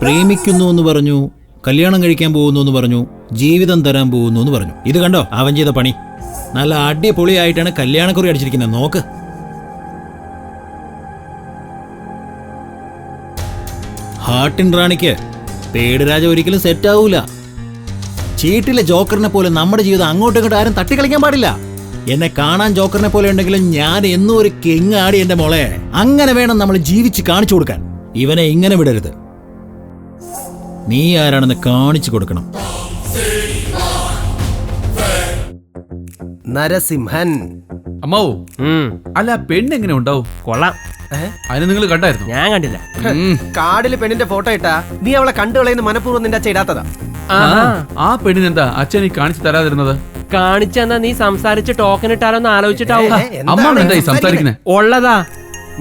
പ്രേമിക്കുന്നു എന്ന് പറഞ്ഞു കല്യാണം കഴിക്കാൻ പോകുന്നു എന്ന് പറഞ്ഞു ജീവിതം തരാൻ പോകുന്നു എന്ന് പറഞ്ഞു. ഇത് കണ്ടോ? അവൻ ചെയ്ത പണി. നല്ല അടിപൊളിയായിട്ടാണ് കല്യാണക്കുറി അടിച്ചിരിക്കുന്നത്. നോക്ക്. ഹാട്ടിൻ റാണിക്ക് പേടുരാജ ഒരിക്കലും സെറ്റ് ആവൂല. ചീട്ടിലെ ജോക്കറിനെ പോലെ നമ്മുടെ ജീവിതം അങ്ങോട്ടും ഇങ്ങോട്ടും ആരും തട്ടിക്കളിക്കാൻ പാടില്ല. എന്നെ കാണാൻ ജോക്കറിനെ പോലെ ഉണ്ടെങ്കിലും ഞാൻ എന്നും ഒരു കിങ് ആടി എന്റെ മോളെ. അങ്ങനെ വേണം നമ്മൾ ജീവിച്ച് കാണിച്ചു കൊടുക്കാൻ. ഇവനെ ഇങ്ങനെ വിടരുത്. നീ ആരാണെന്ന് കാണിച്ചു കൊടുക്കണം. നരസിംഹൻ. അമ്മാവോ അല്ല പെണ്ണ് എങ്ങനെ ഉണ്ടാവും? കൊള്ളാം. അതിന് നിങ്ങൾ കണ്ടായിരുന്നു? ഞാൻ കണ്ടില്ല. കാർഡിൽ പെണ്ണിന്റെ ഫോട്ടോ ഇട്ടാ നീ അവളെ കണ്ടുകളയുന്ന മനഃപൂർവം നിന്റെ അച്ഛ ഇടാത്തതാ. ആ പെണ്ണിന് എന്താ അച്ഛൻ നീ കാണിച്ചു തരാതിരുന്നത്? കാണിച്ചെന്നാ നീ സംസാരിച്ച് ടോക്കൺ ഇട്ടാലോന്ന് ആലോചിച്ചിട്ടാവും. അമ്മ എന്തായി സംസാരിക്കുന്നത്? ഉള്ളതാ.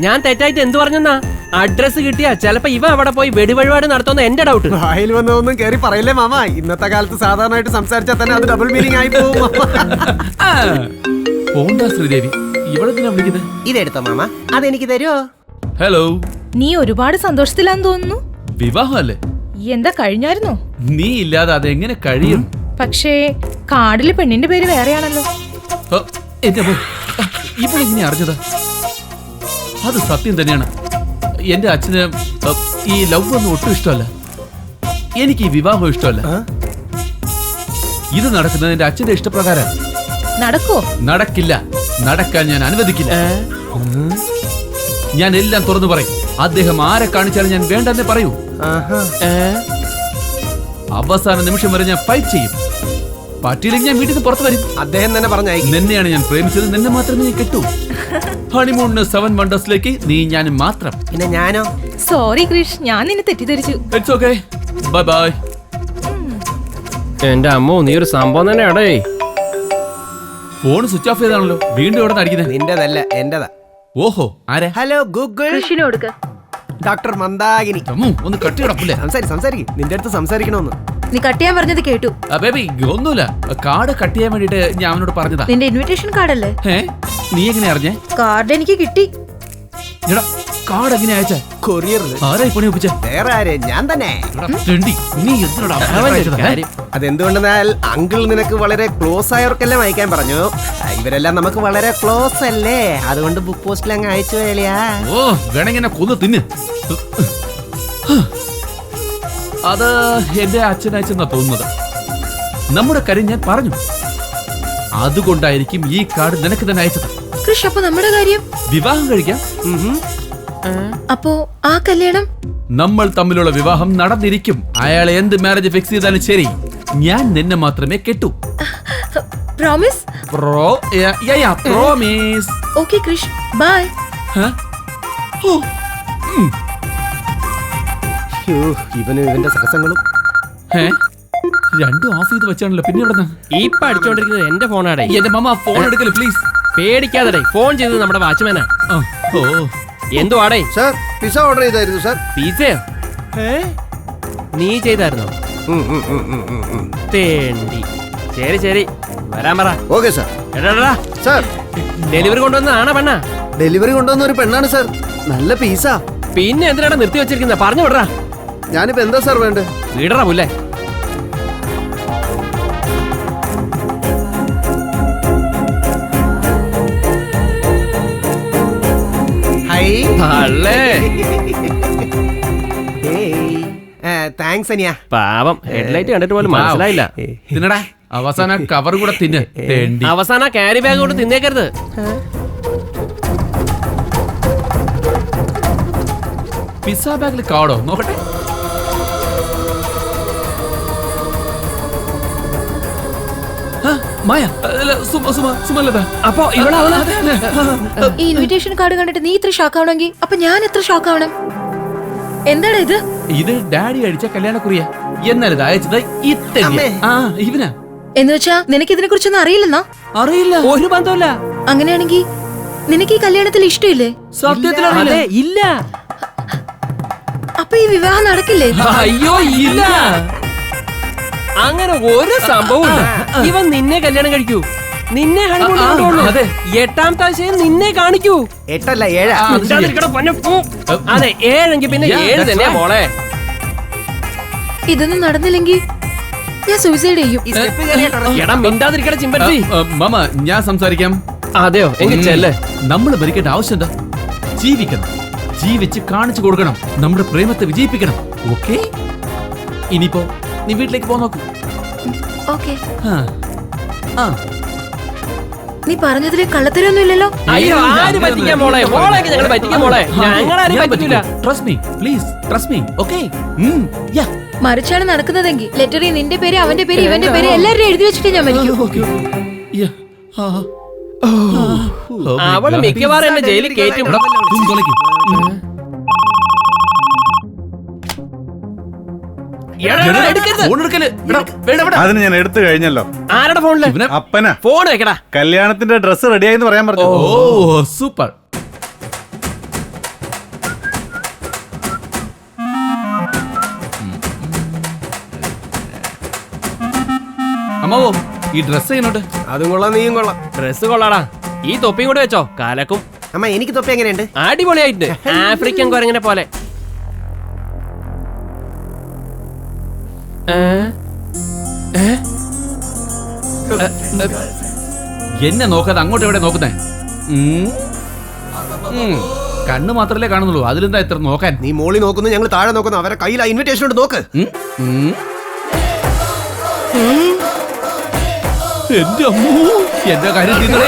ഞാൻ തെറ്റായിട്ട് എന്ത് പറഞ്ഞെന്നാ? അഡ്രസ് കിട്ടിയാ ചിലപ്പോ ഇവ അവിടെ പോയി വെടിവഴിപാട് നടത്തുന്ന എന്റെ ഡൗട്ട് വായിൽ വന്നതൊന്നും കേറി പറയില്ലേ മാമ? ഇന്നത്തെ കാലത്ത് സാധാരണയായിട്ട് സംസാരിച്ചാൽ തന്നെ അത് ഡബിൾ മീനിങ് ആയി പോകും പോണ്ടാ ശ്രീദേവി. വിളിക്കുന്നത്? ഇതെടുത്തോ മാമ. അതെനിക്ക് തരുമോ ഹലോ നീ ഒരുപാട് സന്തോഷത്തിലാന്ന് തോന്നുന്നു. വിവാഹമല്ലേ? എന്താ കഴിഞ്ഞായിരുന്നു? നീ ഇല്ലാതെ അതെങ്ങനെ കഴിയും? പക്ഷേ കാർഡിൽ പെണ്ണിന്റെ പേര് വേറെയാണല്ലോ. ഹ, എന്റെ അമ്മോ. ഇവളെങ്ങനെ അറിഞ്ഞത്? അത് സത്യം തന്നെയാണ്. എന്റെ അച്ഛന് ഈ ലവ് ഒന്നും ഒട്ടും ഇഷ്ടമല്ല. എനിക്ക് ഈ വിവാഹം ഇഷ്ടമല്ല. ഇത് നടക്കുന്നത് എന്റെ അച്ഛന്റെ ഇഷ്ടപ്രകാരം നടക്കോ നടക്കില്ല. നടക്കാൻ ഞാൻ അനുവദിക്കില്ല. ഞാൻ എല്ലാം തുറന്നു പറയും. അദ്ദേഹം ആരെ കാണിച്ചാലും ഞാൻ വേണ്ടെന്നേ പറയൂ. അവസാന നിമിഷം വരെ ഞാൻ ഫൈറ്റ് ചെയ്യും. പറ്റിയില്ലെങ്കിൽ ഞാൻ വീട്ടിൽ നിന്ന് പുറത്തു വരും. അദ്ദേഹം തന്നെ പറഞ്ഞായി നിന്നെയാണ് ഞാൻ പ്രേമിച്ചത്. നിന്നെ മാത്രമേ ഞാൻ കിട്ടൂ. ഹണിമൂണിന് സെവൻ വണ്ടേഴ്സിലേക്ക് നീ ഞാൻ മാത്രം. പിന്നെ ഞാനോ? സോറി ക്രിഷ് ഞാൻ നിന്നെ തെറ്റിദ്ധരിച്ചു. ഇറ്റ്സ് ഓക്കേ ബൈ ബൈ എന്റെ അമ്മോ നീ ഒരു സംഭവം തന്നെ അടേ ഫോൺ സ്വിച്ച് ഓഫ് ചെയ്താണല്ലോ. വീണ്ടും ഇവിടെ അടിക്കുന്നത് നിന്റെതല്ല എന്റേതാ. ഓഹോ ആരെ? Hello Google. Doctor Mandakini. Ammu, ഒന്ന് കട്ടി കിടപ്പില്ലേ സംസാരി സംസാരിക്കും. നിന്റെ അടുത്ത് സംസാരിക്കണമെന്ന്. നീ കട്ട് ചെയ്യാൻ പറഞ്ഞത് കേട്ടു. ബേബി ഒന്നുമില്ല. കാർഡ് കട്ട് ചെയ്യാൻ വേണ്ടിട്ട് ഞാൻ അവനോട് പറഞ്ഞതാ. നിന്റെ ഇൻവിറ്റേഷൻ കാർഡല്ലേ ഏ നീ എങ്ങനെ അറിഞ്ഞേ? കാർഡ് എനിക്ക് കിട്ടി. എടാ കാർഡ് എങ്ങനെ അയച്ച? കൊറിയറിൽ ആരായി പണി ഒപ്പിച്ച? വേറെ ആരെ? ഞാൻ തന്നെ. തെണ്ടി, നീ അതെന്തുകൊണ്ടെന്നാൽ അങ്കിൾ നിനക്ക് വളരെ ക്ലോസ് ആയവർക്കെല്ലാം അയക്കാൻ പറഞ്ഞു. ഇവരെല്ലാം നമുക്ക് വളരെ ക്ലോസ് അല്ലേ? അതുകൊണ്ട് ബുക്ക് പോസ്റ്റിൽ അങ്ങ് അയച്ചു വേളിയാ ഓ വേണമെങ്കിൽ കൊന്ന് തിന്ന്. അത് എന്റെ അച്ഛൻ അയച്ചെന്നാ തോന്നുന്നത്. നമ്മുടെ കാര്യം ഞാൻ പറഞ്ഞു. അതുകൊണ്ടായിരിക്കും ഈ കാർഡ് നിനക്ക് തന്നെ അയച്ചത്. കൃഷ് അപ്പൊ നമ്മുടെ കാര്യം? വിവാഹം കഴിക്കാം. അപ്പോ ആ കല്യാണം? നമ്മൾ തമ്മിലുള്ള വിവാഹം നടന്നിരിക്കും. അയാൾ എന്ത് മാരേജ് ഫിക്സ് ചെയ്താലും ശരി. ഞാൻ നിന്നെ മാത്രമേ കെട്ടു. Promise pro promise okay Krish bye ഇവനും ഇവന്റെ സരസങ്ങളും. രണ്ടും ഓഫ് ചെയ്ത് വെച്ചാണല്ലോ പിന്നെ ഇവിടെ ഇപ്പൊ അടിച്ചോണ്ടിരിക്കുന്നത് എന്റെ ഫോണാടേ. എന്റെ മമ്മ ഫോൺ എടുക്കൽ പ്ലീസ് പേടിക്കാതെ ഫോൺ ചെയ്തത് നമ്മുടെ വാച്ച്മാനാ. ഓ. എന്തോ ആടേ സർ പിസ ഓർഡർ ചെയ്തായിരുന്നു സർ. പിസയോ നീ ചെയ്തായിരുന്നോ? തേണ്ടി. ശരി ശരി. വരാൻ പറ. Okay sir. എടാടാ സാർ. ഡെലിവറി കൊണ്ടുവന്നതാണോ പെണ്ണ? ഡെലിവറി കൊണ്ടുവന്ന ഒരു പെണ്ണാണ് സാർ. നല്ല പീസാ പിന്നെ എന്തിനാണ് നിർത്തി വെച്ചിരിക്കുന്നത് പറഞ്ഞു വിടറാ ഞാനിപ്പോ എന്താ സാർ വേണ്ടത് വിടറാ പുല്ലേ? താങ്ക്സ് അനിയ. പാവം. ഹെഡ്ലൈറ്റ് കണ്ടിട്ട് പോലും മനസ്സിലായില്ല. തിന്നടാ. അവസാന കവർ കൂടെ തിന്ന്. അവസാന ക്യാരി ബാഗ് കൂടെ തിന്നേക്കരുത്. പിസ്സ ബാഗിൽ കാടോ? നോക്കട്ടെ. മായ അല്ല, സുമ സുമ സുമലത. അപ്പൊ ഇവളാവണ ഈ ഇൻവിറ്റേഷൻ കാർഡ് കണ്ടിട്ട് നീ ഇത്ര ഷോക്ക് ആവണമെങ്കിൽ അപ്പൊ ഞാൻ എത്ര ഷോക്ക് ആവണം? എന്താണ് ഇത്? ഇത് ഡാഡി അടിച്ച കല്യാണക്കുറിയ. എന്നാൽ ഇത് അയച്ചത് ഇത്തന്നെ. ആ ഇവനാ. എന്ന് വെച്ചാ നിനക്ക് ഇതിനെ കുറിച്ചൊന്നും അറിയില്ലെന്നാ? അറിയില്ല. ഒരു ബന്ധമില്ല അങ്ങനെയാണെങ്കിൽ നിനക്ക് ഈ കല്യാണത്തിൽ ഇഷ്ടമില്ലേ? സത്യത്തിൽ അറിയില്ല. ഇല്ല. അപ്പൊ ഈ വിവാഹം നടക്കില്ലേ? അയ്യോ ഇല്ല. അങ്ങനെ ഒരു സംഭവം ഇവൻ നിന്നെ കല്യാണം കഴിക്കൂ. നിന്നെ എട്ടാം അതെ. എട്ടാമത്തെ ആഴ്ചയിൽ നിന്നെ കാണിക്കൂ. എട്ടല്ല ഏഴാ? അത് പൊന്നെ, പോ. അതെ ഏഴെങ്കിൽ പിന്നെ ഏഴ് തന്നെയാ മോളെ. ഇതൊന്നും നടന്നില്ലെങ്കിൽ ഞാൻ സൂയിസൈഡ് ചെയ്യും. മാമ ഞാൻ സംസാരിക്കാം. അതെയോ? എങ്കിൽ ചെല്ലേ നമ്മൾ ഭരിക്കേണ്ട ആവശ്യം എന്താ? ജീവിക്കണം. ജീവിച്ച് കാണിച്ചു കൊടുക്കണം. നമ്മുടെ പ്രേമത്തെ വിജയിപ്പിക്കണം. ഓക്കെ? ഇനിയിപ്പോ നീ വീട്ടിലേക്ക് പോ നോക്കൂ. ഓക്കേ. ആ. ആ. നീ പറഞ്ഞതിൽ കള്ളത്തരൊന്നും ഇല്ലല്ലോ? അയ്യോ ആരും പറ്റിക്കാൻ മോളെ? മോളെ ഞങ്ങൾ പറ്റിക്കാൻ മോളെ? ഞങ്ങളാരും ആരും പറ്റില്ല. Trust me please trust me okay yeah. മറിച്ചാണ് നടക്കുന്നതെങ്കിൽ ലെറ്ററിൽ നിന്റെ പേര് അവന്റെ പേര് ഇവന്റെ പേര് എല്ലാവരും എഴുതി വെച്ചിട്ട് ഞാൻ മരിക്കും. Oh അവൾ. മിക്കവാറും എന്നെ ജയിലിൽ കയറ്റും അതിന് ഞാൻ എടുത്തു കഴിഞ്ഞല്ലോ. ആരുടെ ഫോണിൽ? അപ്പനാ. ഫോൺ വെക്കടാ. കല്യാണത്തിന്റെ ഡ്രസ്സ് റെഡിയായെന്ന് പറയാൻ പറഞ്ഞു. ഓ സൂപ്പർ. അമ്മാവോ ഈ ഡ്രസ് എങ്ങോട്ട് അതും കൊള്ളാം നീയും കൊള്ളാം. ഡ്രസ് കൊള്ളാടാ. ഈ തൊപ്പിയും കൂടെ വെച്ചോ കാലക്കും. അമ്മ എനിക്ക് തൊപ്പി എങ്ങനെയുണ്ട്? അടിപൊളിയായിട്ടുണ്ട്. ആഫ്രിക്കൻ കുരങ്ങനെ പോലെ. എന്നെ നോക്കാതെ അങ്ങോട്ട് എവിടെ നോക്കുന്നേ കണ്ണു മാത്രല്ലേ കാണുന്നുള്ളൂ അതിലെന്താ ഇത്ര നോക്കാൻ നീ മോളി നോക്കുന്നു ഞങ്ങൾ താഴെ നോക്കുന്നു അവരെ കയ്യിൽ ഇൻവിറ്റേഷൻ ഉണ്ട് നോക്ക്. എന്റെ അമ്മൂ എന്റെ കാര്യം തീർന്നേ.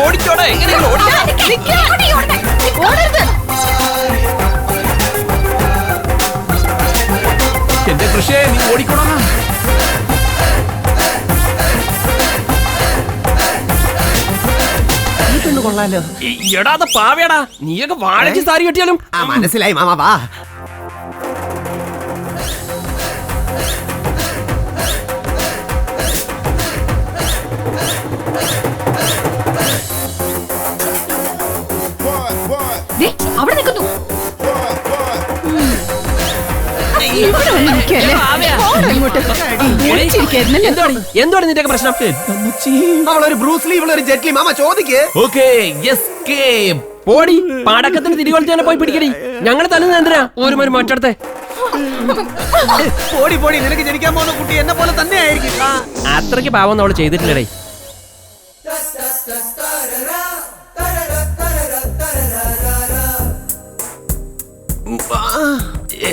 ഓടിച്ചോടാ എങ്ങനെയെങ്കിലും ഓടി എന്റെ കൃഷിയെ നീ ഓടിക്കോണം കൊള്ളാലോ എടാ അത് പാവയടാ നീയൊക്കെ വാഴച്ച് സാരി കെട്ടിയാലും മനസ്സിലായി. മാമാ വാ. എന്താണ് എന്താണ് നിന്റെ പ്രശ്നം? അവളൊരു ബ്രൂസ്ലി ഇവളൊരു ജെറ്റ്ലി മാമ ചോദിക്കേ. ഓക്കെ പോടി പാടക്കത്തിന് തിരികൊളുത്തി തന്നെ പോയി പിടിക്കടി. ഞങ്ങൾ തന്നെ എന്തിനാ? ഒരു മരം മറ്റടുത്തെ. പോടി പോടി നിനക്ക് ജനിക്കാൻ പോകുന്ന കുട്ടി എന്നെ പോലെ തന്നെ ആയിരിക്കും. അത്രയ്ക്ക് പാവം അവൾ ചെയ്തിട്ടില്ലടേ.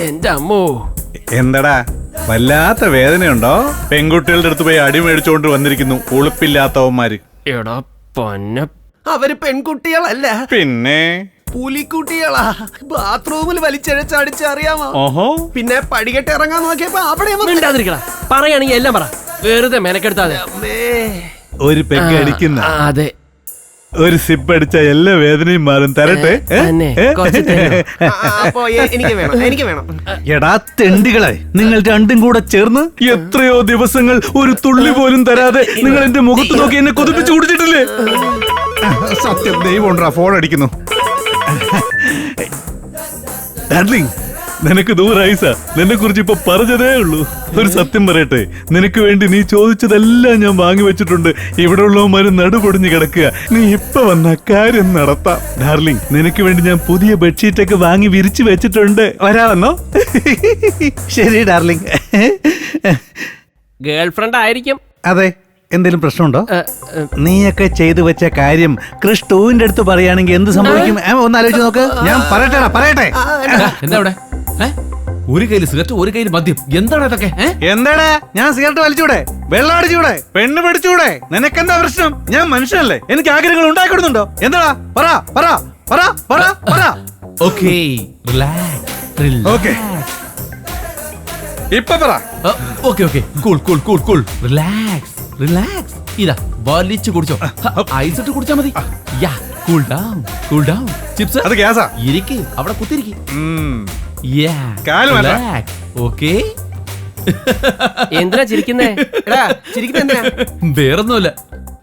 എന്റെ അമ്മോ. എന്തടാ? വല്ലാത്ത വേദനയുണ്ടോ? പെൺകുട്ടികളുടെ അടുത്ത് പോയി അടി മേടിച്ചോണ്ട് വന്നിരിക്കുന്നു. ഉളുപ്പില്ലാത്തവന്മാര്. എടാ പൊന്ന. അവർ പെൺകുട്ടികളല്ല? പിന്നെ? പുലിക്കുട്ടികളാ. ബാത്റൂമിൽ വലിച്ചഴച്ചടിച്ച് അറിയാമോ? ഓഹോ. പിന്നെ പടികെട്ട് ഇറങ്ങാൻ നോക്കിയപ്പോ അവിടെ മിണ്ടാതിരിക്കടാ. പറയാണെങ്കിൽ എല്ലാം പറ. വെറുതെ മെനക്കെടുത്താതെ. അമ്മേ. ഒരു പെഗ് അടിക്കുന്ന. അതെ. ഒരു സിപ്പ് അടിച്ച എല്ലാ വേദനയും മാറും. തരട്ടെ? ഏ? തന്നെ, കുറച്ച് തരോ? ആ, അപ്പൊ എ- എനിക്ക് വേണം എനിക്ക് വേണം. എടാ തെണ്ടികളെ നിങ്ങൾ രണ്ടും കൂടെ ചേർന്ന് എത്രയോ ദിവസങ്ങൾ ഒരു തുള്ളി പോലും തരാതെ നിങ്ങൾ എന്റെ മുഖത്ത് നോക്കി എന്നെ കൊതിപ്പിച്ചു കുടിച്ചിട്ടില്ലേ? സത്യം ദൈവം ഫോൺ അടിക്കുന്നു. ഡാർലിംഗ് നിനക്ക് ദൂരായിസ നിന്നെ കുറിച്ച് ഇപ്പൊ പറഞ്ഞതേ ഉള്ളൂ. ഒരു സത്യം പറയട്ടെ. നിനക്ക് വേണ്ടി നീ ചോദിച്ചതെല്ലാം ഞാൻ വാങ്ങി വെച്ചിട്ടുണ്ട്. ഇവിടെ ഉള്ളവന്മാര് നടുപൊടിഞ്ഞു കിടക്കുക. നീ ഇപ്പൊ വന്ന കാര്യം നടത്താം. ഡാർലിംഗ് നിനക്ക് വേണ്ടി ഞാൻ പുതിയ ബെഡ്ഷീറ്റ് ഒക്കെ വാങ്ങി വിരിച്ചു വെച്ചിട്ടുണ്ട്. വരാമെന്നോ ശരി ഡാർലിംഗ്. ഗേൾ ഫ്രണ്ട് ആയിരിക്കും. അതെ എന്തെങ്കിലും പ്രശ്നമുണ്ടോ? ഏ, ഏ, നീയൊക്കെ ചെയ്തു വെച്ച കാര്യം ക്രിസ്തുവിന്റെ അടുത്ത് പറയുകയാണെങ്കിൽ എന്ത് സംഭവിക്കും? ഏ, ഒന്ന് ആലോചിച്ച് നോക്ക്. ഞാൻ പറയട്ടെടാ പറയട്ടെ. എന്താ അവിടെ? ഒരു കയ്യിൽ സിഗരറ്റ് ഒരു കയ്യിൽ മദ്യം. എന്താണ് ഇതൊക്കെ? എന്താടാ ഞാൻ സിഗരറ്റ് വലിച്ചൂടെ? വെള്ളം അടിച്ചൂടെ? പെണ്ണ് പിടിച്ചൂടെ? നിനക്കെന്താ പ്രശ്നം? ഞാൻ മനുഷ്യനല്ലേ. എനിക്ക് ആഗ്രഹങ്ങൾ ഉണ്ടാക്കിടുന്നുണ്ടോ എന്താടാ പറ പറ പറ പറ പറ. Okay okay. ഇപ്പൊ പറ. Okay okay. Cool cool cool cool relax relax ഇതാ വലിച്ചു കുടിച്ചോ. ഐസ് ഇട്ട് കുടിച്ചാ മതി. Yeah cool down cool down chips അത് ഗ്യാസാ. ഇരിക്ക് അവിടെ കുത്തിരിക്ക്. കാൽ. റിലാക്സ് ഓക്കേ എന്തിനാ ചിരിക്കുന്നേ? എടാ ചിരിക്കുന്നത് എന്തിനാ? വേറൊന്നുമല്ല.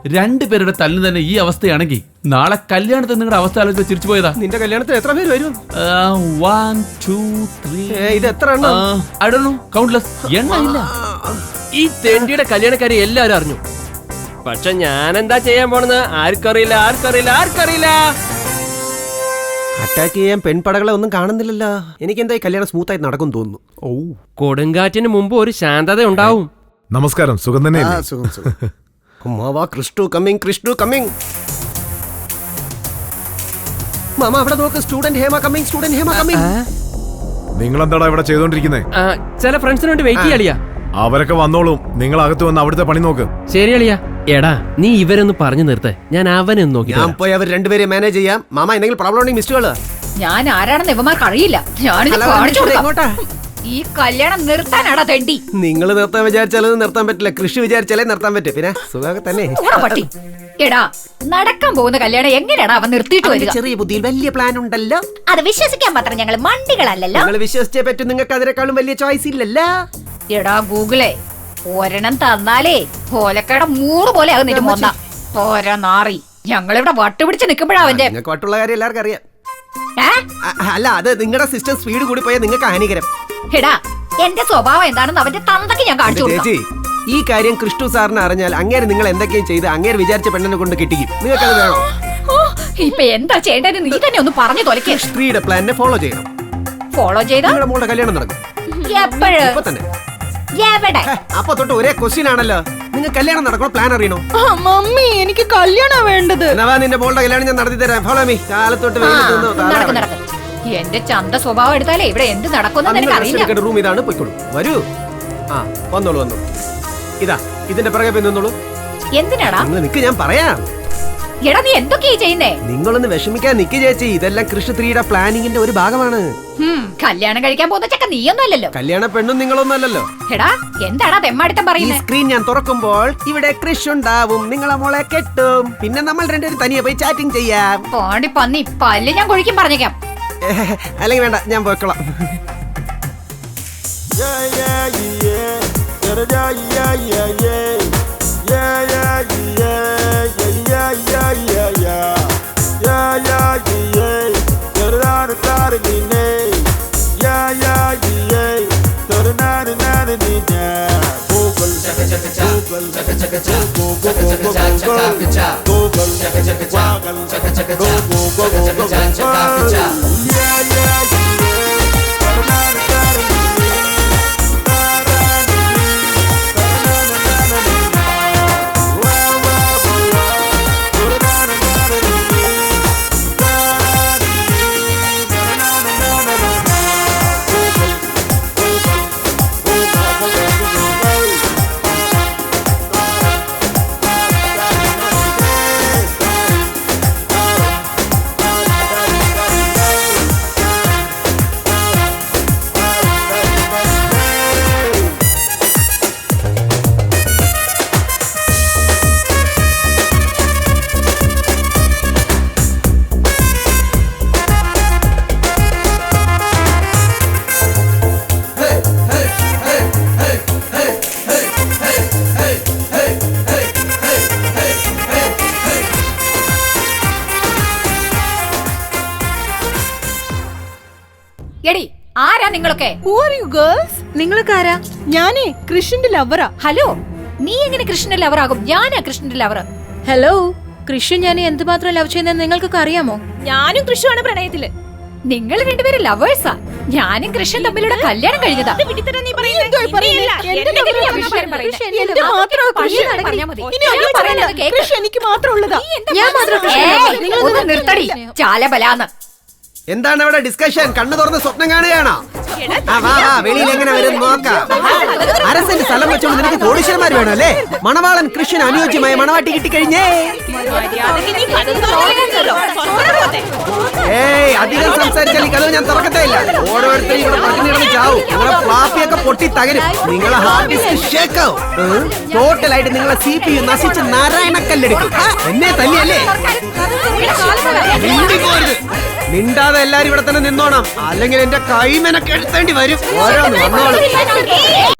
രണ്ടുപേരുടെ തല്ലിന് തന്നെ ഈ അവസ്ഥയാണെങ്കിൽ നാളെ കല്യാണത്തിന് നിങ്ങളുടെ അവസ്ഥ ആലോചിച്ച് ചിരിച്ചു പോയതാ. നിന്റെ കല്യാണത്തിന് എത്ര പേര് വരും? വൺ ടു ത്രീ ഏ, ഇത് എത്ര എണ്ണം? കൗണ്ട്ലെസ് എണ്ണ ഇല്ല ഈ തെണ്ടിയുടെ കല്യാണക്കാരി എല്ലാവരും അറിഞ്ഞു. പക്ഷെ ഞാൻ എന്താ ചെയ്യാൻ പോണെന്ന് ആർക്കറിയില്ല ആർക്കറിയില്ല ആർക്കറിയില്ല. അറ്റാക്ക് ചെയ്യാൻ പെൺപടകളെ ഒന്നും കാണുന്നില്ലല്ലോ. എനിക്ക് എന്താ ഈ കല്യാണം സ്മൂത്ത് ആയിട്ട് നടക്കും തോന്നുന്നു. ഓ കൊടുങ്കാറ്റിന് മുമ്പ് ഒരു ശാന്തത ഉണ്ടാവും. നമസ്കാരം സുഖം തന്നെ സുഖം സുഖം. മാവാ കൃഷ്ണു കമ്മിങ് കൃഷ്ണു കമ്മിങ് മാമ അവിടെ നോക്ക് student Hema coming student Hema coming നിങ്ങൾ എന്താടാ ഇവിടെ ചെയ്തോണ്ടിരിക്കുന്നേ? ചില ഫ്രണ്ട്സിന് വേണ്ടി വെയിറ്റ് ചെയ്യളിയാ അവരൊക്കെ വന്നോളും. നിങ്ങൾ അകത്ത് വന്ന് അവിടുത്തെ പണി നോക്ക്. ശരി അളിയാ. എടാ നീ ഇവരൊന്ന് പറഞ്ഞു നിർത്തേ. ഞാൻ അവനെ നോക്കി ഞാൻ പോയി അവർ രണ്ടുപേരെ മാനേജ് ചെയ്യാം. മാമ എന്തെങ്കിലും പ്രോബ്ലം ഉണ്ടെങ്കിൽ മിസ്റ്റുകൾ ഞാൻ ആരാണെന്ന് ഇവന്മാർക്ക് അറിയില്ല. ഞാനിത്? ഈ കല്യാണം നിർത്താനാടാ തെണ്ടി. നിങ്ങൾ നിർത്താൻ വിചാരിച്ചാലും നിർത്താൻ പറ്റില്ല. കൃഷി വിചാരിച്ചാലേ നിർത്താൻ പറ്റും. പിന്നെ സുഖമൊക്കെ തന്നെ. പട്ടി. എടാ നടക്കാൻ പോകുന്ന കല്യാണം എങ്ങനെയാണ് അവൻ നിർത്തിയിട്ട് വരിക? ചെറിയ ബുദ്ധിയിൽ വലിയ പ്ലാൻ ഉണ്ടല്ലോ. അത് വിശ്വസിക്കാൻ മാത്രം ഞങ്ങൾ മണ്ടികളല്ലല്ലോ. നിങ്ങൾ വിശ്വസിച്ചേ പറ്റും. നിങ്ങൾക്ക് അതിനേക്കാളും വലിയ ചോയ്സ് ഇല്ലല്ലോ. എടാ ഗൂഗിളെ ഒരെണ്ണം തന്നാലേ ഓലക്കട മൂട് പോലെ ആകുന്നിട്ട് മൊന്ന ഓരോ നാറി. ഞങ്ങളിവിടെ വട്ടുപിടിച്ച് നിൽക്കുമ്പോഴാ അവന്റെ നിങ്ങൾക്ക് വട്ടുള്ള കാര്യം എല്ലാവർക്കും അറിയാം. ഏ? അ- അല്ല അത് നിങ്ങളുടെ സിസ്റ്റം സ്പീഡ് കൂടി പോയാൽ നിങ്ങൾക്ക് ഹാനികരം. എടാ എന്റെ സ്വഭാവം എന്താണെന്ന് അവന്റെ തന്തക്ക് ഞാൻ കാണിച്ചു കൊടുക്കാം. ചേച്ചി ഈ കാര്യം കൃഷ്ണു സാറിന് അറിഞ്ഞാൽ അങ്ങേര് നിങ്ങൾ എന്തൊക്കെയും ചെയ്ത് അങ്ങേര് വിചാരിച്ച പെണ്ണിനെ കൊണ്ട് കിട്ടിക്കും. നിങ്ങൾക്ക് അത് വേണോ? ഓ, ഇപ്പൊ എന്താ ചെയ്യേണ്ടത്? നീ തന്നെ ഒന്ന് പറഞ്ഞു തൊലക്ക്. സ്ത്രീയുടെ പ്ലാനിനെ ഫോളോ ചെയ്യണം. ഫോളോ ചെയ്ത? നിങ്ങളുടെ മോളുടെ കല്യാണം നടക്കും. എപ്പോഴ്? ഇപ്പൊ തന്നെ. എവിടെ? അപ്പൊ തൊട്ട് ഒരേ ക്വസ്റ്റ്യൻ ആണല്ലോ. നിങ്ങൾ കല്യാണം നടക്കണോ? പ്ലാൻ അറിയണോ? മമ്മി എനിക്ക് കല്യാണം വേണ്ടത്. എന്നാ നിന്റെ മോളുടെ കല്യാണം ഞാൻ നടത്തി തരാം. ഫോളോ മീ കാലത്തൊട്ട് ആ, വെയിലത്ത് നിന്ന് താഴെ നടക്ക് ഇറങ്ങ്. നടക്ക്. എന്റെ ചന്ത സ്വഭാവം എടുത്താലേ ഇവിടെ എന്ത് നടക്കുന്ന നിനക്ക് അറിയില്ല. റൂം ഇതാണ്. പോയിക്കോളൂ. വരൂ. ആ വന്നോളൂ വന്നോളൂ. ഇതാ ഇതിന്റെ പിറകെ പിന്നോളൂ എന്തിനാടാ? നിങ്ങൾ നിക്ക് ഞാൻ പറയാം. എടാ നീ എന്തൊക്കെയാ ചെയ്യുന്നേ? നിങ്ങളൊന്ന് വിഷമിക്കാൻ നിക്ക് ചേച്ചി. ഇതെല്ലാം കൃഷി ത്രീയുടെ പ്ലാനിങ്ങിന്റെ ഒരു ഭാഗമാണ്. ഹും, കല്യാണം കഴിക്കാൻ പോകുന്ന ചക്ക നീയൊന്നും അല്ലല്ലോ കല്യാണ പെണ്ണും നിങ്ങളൊന്നും അല്ലല്ലോ എടാ എന്താടാ തെമ്മാടിത്തം ഈ സ്ക്രീൻ ഞാൻ തുറക്കുമ്പോൾ ഇവിടെ കൃഷി ഉണ്ടാവും. നിങ്ങളെ മോളെ കെട്ടും. പിന്നെ നമ്മൾ രണ്ടുപേരും തനിയെ പോയി ചാറ്റിംഗ് ചെയ്യാം. പോണ്ടി പന്നി പല്ല് ഞാൻ കൊഴിക്കും പറഞ്ഞേക്കാം. അല്ലെങ്കിൽ വേണ്ട ഞാൻ പോയിക്കോളാം. yeah, yeah. Yeah, yeah, yeah. Yardan tar ni ne. Yeah, yeah, yeah. Tarnan nan ni ne. Google chaka chaka cha. Google chaka chaka cha. Google chaka chaka cha. Google chaka chaka cha. Google chaka chaka cha. Google chaka chaka cha. Yeah, yeah. നിങ്ങളൊക്കെ? നിങ്ങളൊക്കെ ആരാ? ഞാനേ കൃഷിന്റെ ലവറാ hello നീ എങ്ങനെ കൃഷ്ണന്റെ ലവറാകും ഞാനാ കൃഷ്ണന്റെ lover hello Krishnan ഞാൻ എന്തുമാത്രം ലവ് ചെയ്യുന്നതെന്ന് നിങ്ങൾക്കൊക്കെ അറിയാമോ? ഞാനും കൃഷിയാണ് പ്രണയത്തിൽ. നിങ്ങൾ രണ്ടുപേരും ലവേഴ്സാ ഞാനും കൃഷ്ണൻ തമ്മിലൂടെ കല്യാണം കഴിഞ്ഞതാ. നിർത്തടി. എന്റെ എന്താണ് അവിടെ ഡിസ്കഷൻ കണ്ണു തുറന്ന് സ്വപ്നം കാണുകയാണോ? ആ വാ വാ വെളിയിൽ എങ്ങനെ വരും നോക്കാം. അരസന്റെ സ്ഥലം വെച്ചോണ്ട് നിനക്ക് കോടീശ്വരന്മാർ വേണം അല്ലേ? മണവാളൻ കൃഷ്ണന് അനുയോജ്യമായ മണവാട്ടി കിട്ടിക്കഴിഞ്ഞേ. ഏയ് അധികം സംസാരിച്ചാൽ ഈ കഥ ഞാൻ തുറക്കത്തേ ഇല്ല ഓരോരുത്തരും ഇവിടെ പട്ടിണി കിടന്ന് ചാവും. നിങ്ങളെ ഫ്ലാപ്പിയൊക്കെ പൊട്ടി തകരും. നിങ്ങളെ ഹാർഡ് ഡിസ്ക് ഷേക്കാവും ടോട്ടലായിട്ട് നിങ്ങളെ സി പി യു നശിച്ച് നാരായണക്കല്ലെടുക്കും. എന്നെ തന്നെയല്ലേ. മിണ്ടാതെ എല്ലാരും ഇവിടെ തന്നെ നിന്നോണം അല്ലെങ്കിൽ എന്റെ കൈമനൊക്കെ എടുത്തേണ്ടി വരും ഓരോന്ന് വന്നോളും